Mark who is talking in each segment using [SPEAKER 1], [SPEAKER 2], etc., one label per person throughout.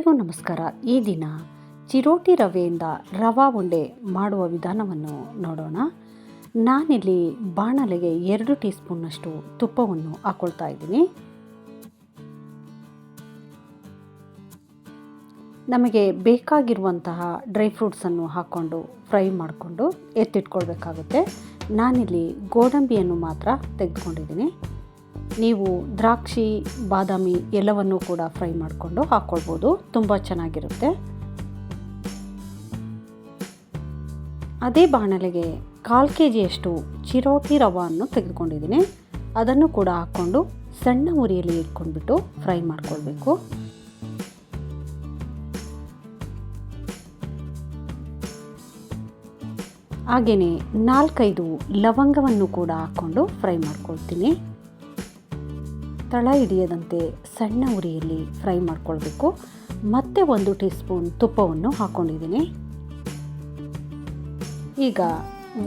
[SPEAKER 1] ಎಲ್ರಿಗೂ ನಮಸ್ಕಾರ. ಈ ದಿನ ಚಿರೋಟಿ ರವೆಯಿಂದ ರವಾ ಉಂಡೆ ಮಾಡುವ ವಿಧಾನವನ್ನು ನೋಡೋಣ. ನಾನಿಲ್ಲಿ ಬಾಣಲೆಗೆ ಎರಡು ಟೀ ಸ್ಪೂನ್ನಷ್ಟು ತುಪ್ಪವನ್ನು ಹಾಕ್ಕೊಳ್ತಾ ಇದ್ದೀನಿ. ನಮಗೆ ಬೇಕಾಗಿರುವಂತಹ ಡ್ರೈ ಫ್ರೂಟ್ಸನ್ನು ಹಾಕ್ಕೊಂಡು ಫ್ರೈ ಮಾಡಿಕೊಂಡು ಎತ್ತಿಟ್ಕೊಳ್ಬೇಕಾಗುತ್ತೆ. ನಾನಿಲ್ಲಿ ಗೋಡಂಬಿಯನ್ನು ಮಾತ್ರ ತೆಗೆದುಕೊಂಡಿದ್ದೀನಿ. ನೀವು ದ್ರಾಕ್ಷಿ, ಬಾದಾಮಿ ಎಲ್ಲವನ್ನು ಕೂಡ ಫ್ರೈ ಮಾಡಿಕೊಂಡು ಹಾಕ್ಕೊಳ್ಬೋದು ತುಂಬ ಚೆನ್ನಾಗಿರುತ್ತೆ. ಅದೇ ಬಾಣಲೆಗೆ ಕಾಲು ಕೆ ಜಿಯಷ್ಟು ಚಿರೋಟಿ ರವನ್ನು ತೆಗೆದುಕೊಂಡಿದ್ದೀನಿ. ಅದನ್ನು ಕೂಡ ಹಾಕ್ಕೊಂಡು ಸಣ್ಣ ಉರಿಯಲ್ಲಿ ಇಟ್ಕೊಂಡ್ಬಿಟ್ಟು ಫ್ರೈ ಮಾಡ್ಕೊಳ್ಬೇಕು. ಹಾಗೆಯೇ ನಾಲ್ಕೈದು ಲವಂಗವನ್ನು ಕೂಡ ಹಾಕ್ಕೊಂಡು ಫ್ರೈ ಮಾಡ್ಕೊಳ್ತೀನಿ. ತಳ ಹಿಡಿಯದಂತೆ ಸಣ್ಣ ಉರಿಯಲ್ಲಿ ಫ್ರೈ ಮಾಡ್ಕೊಳ್ಬೇಕು. ಮತ್ತೆ ಒಂದು ಟೀ ಸ್ಪೂನ್ ತುಪ್ಪವನ್ನು ಹಾಕ್ಕೊಂಡಿದ್ದೀನಿ ಈಗ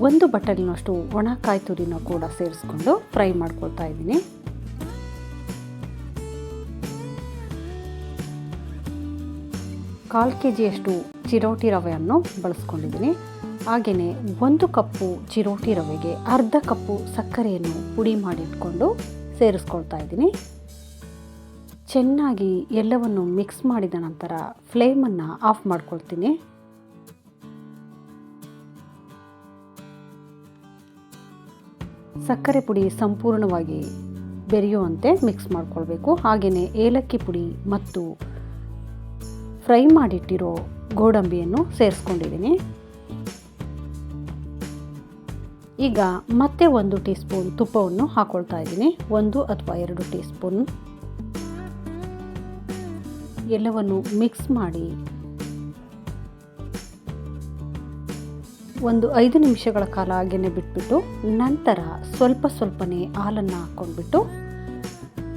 [SPEAKER 1] ಒಂದು ಬಟ್ಟಲಿನಷ್ಟು ಒಣ ಕಾಯಿ ತುರಿನ ಕೂಡ ಸೇರಿಸ್ಕೊಂಡು ಫ್ರೈ ಮಾಡ್ಕೊಳ್ತಾ ಇದ್ದೀನಿ. ಕಾಲು ಕೆ ಜಿಯಷ್ಟು ಚಿರೋಟಿ ರವೆಯನ್ನು ಬಳಸ್ಕೊಂಡಿದ್ದೀನಿ. ಹಾಗೆಯೇ ಒಂದು ಕಪ್ಪು ಚಿರೋಟಿ ರವೆಗೆ ಅರ್ಧ ಕಪ್ಪು ಸಕ್ಕರೆಯನ್ನು ಪುಡಿ ಮಾಡಿಟ್ಕೊಂಡು ಸೇರಿಸ್ಕೊಳ್ತಾ ಇದ್ದೀನಿ. ಚೆನ್ನಾಗಿ ಎಲ್ಲವನ್ನು ಮಿಕ್ಸ್ ಮಾಡಿದ ನಂತರ ಫ್ಲೇಮನ್ನು ಆಫ್ ಮಾಡ್ಕೊಳ್ತೀನಿ. ಸಕ್ಕರೆ ಪುಡಿ ಸಂಪೂರ್ಣವಾಗಿ ಬೆರೆಯುವಂತೆ ಮಿಕ್ಸ್ ಮಾಡ್ಕೊಳ್ಬೇಕು. ಹಾಗೆಯೇ ಏಲಕ್ಕಿ ಪುಡಿ ಮತ್ತು ಫ್ರೈ ಮಾಡಿಟ್ಟಿರೋ ಗೋಡಂಬಿಯನ್ನು ಸೇರಿಸ್ಕೊಂಡಿದ್ದೀನಿ. ಈಗ ಮತ್ತೆ ಒಂದು ಟೀ ಸ್ಪೂನ್ ತುಪ್ಪವನ್ನು ಹಾಕೊಳ್ತಾ ಇದ್ದೀನಿ. ಒಂದು ಅಥವಾ ಎರಡು ಟೀ ಸ್ಪೂನ್ ಎಲ್ಲವನ್ನು ಮಿಕ್ಸ್ ಮಾಡಿ. ಒಂದು ಐದು ನಿಮಿಷಗಳ ಕಾಲ ಹಾಗೆಯೇ ಬಿಟ್ಬಿಟ್ಟು ನಂತರ ಸ್ವಲ್ಪ ಸ್ವಲ್ಪನೇ ಹಾಲನ್ನು ಹಾಕ್ಕೊಂಡ್ಬಿಟ್ಟು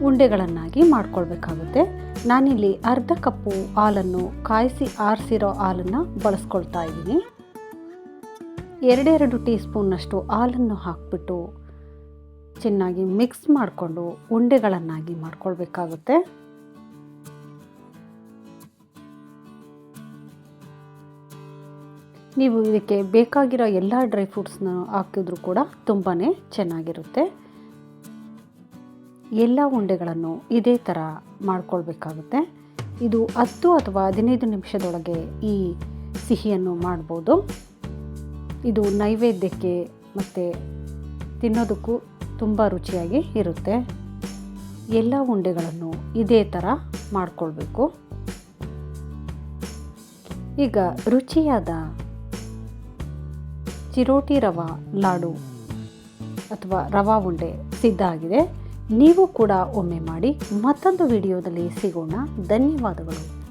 [SPEAKER 1] ಉಂಡೆಗಳನ್ನಾಗಿ ಮಾಡ್ಕೊಳ್ಬೇಕಾಗುತ್ತೆ. ನಾನಿಲ್ಲಿ ಅರ್ಧ ಕಪ್ಪು ಹಾಲನ್ನು ಕಾಯಿಸಿ ಆರಿಸಿರೋ ಹಾಲನ್ನು ಬಳಸ್ಕೊಳ್ತಾ ಇದ್ದೀನಿ. ಎರಡೆರಡು ಟೀ ಸ್ಪೂನ್ನಷ್ಟು ಹಾಲನ್ನು ಹಾಕ್ಬಿಟ್ಟು ಚೆನ್ನಾಗಿ ಮಿಕ್ಸ್ ಮಾಡಿಕೊಂಡು ಉಂಡೆಗಳನ್ನಾಗಿ ಮಾಡ್ಕೊಳ್ಬೇಕಾಗುತ್ತೆ. ನೀವು ಇದಕ್ಕೆ ಬೇಕಾಗಿರೋ ಎಲ್ಲ ಡ್ರೈ ಫ್ರೂಟ್ಸ್ನ ಹಾಕಿದ್ರೂ ಕೂಡ ತುಂಬಾ ಚೆನ್ನಾಗಿರುತ್ತೆ. ಎಲ್ಲ ಉಂಡೆಗಳನ್ನು ಇದೇ ಥರ ಮಾಡ್ಕೊಳ್ಬೇಕಾಗುತ್ತೆ. ಇದು ಹತ್ತು ಅಥವಾ ಹದಿನೈದು ನಿಮಿಷದೊಳಗೆ ಈ ಸಿಹಿಯನ್ನು ಮಾಡ್ಬೋದು. ಇದು ನೈವೇದ್ಯಕ್ಕೆ ಮತ್ತು ತಿನ್ನೋದಕ್ಕೂ ತುಂಬ ರುಚಿಯಾಗಿ ಇರುತ್ತೆ. ಎಲ್ಲ ಉಂಡೆಗಳನ್ನು ಇದೇ ಥರ ಮಾಡಿಕೊಳ್ಬೇಕು. ಈಗ ರುಚಿಯಾದ ಚಿರೋಟಿ ರವಾ ಲಾಡು ಅಥವಾ ರವಾ ಉಂಡೆ ಸಿದ್ಧ ಆಗಿದೆ. ನೀವು ಕೂಡ ಒಮ್ಮೆ ಮಾಡಿ ಮತ್ತೊಂದು ವಿಡಿಯೋದಲ್ಲಿ ಸಿಗೋಣ. ಧನ್ಯವಾದಗಳು.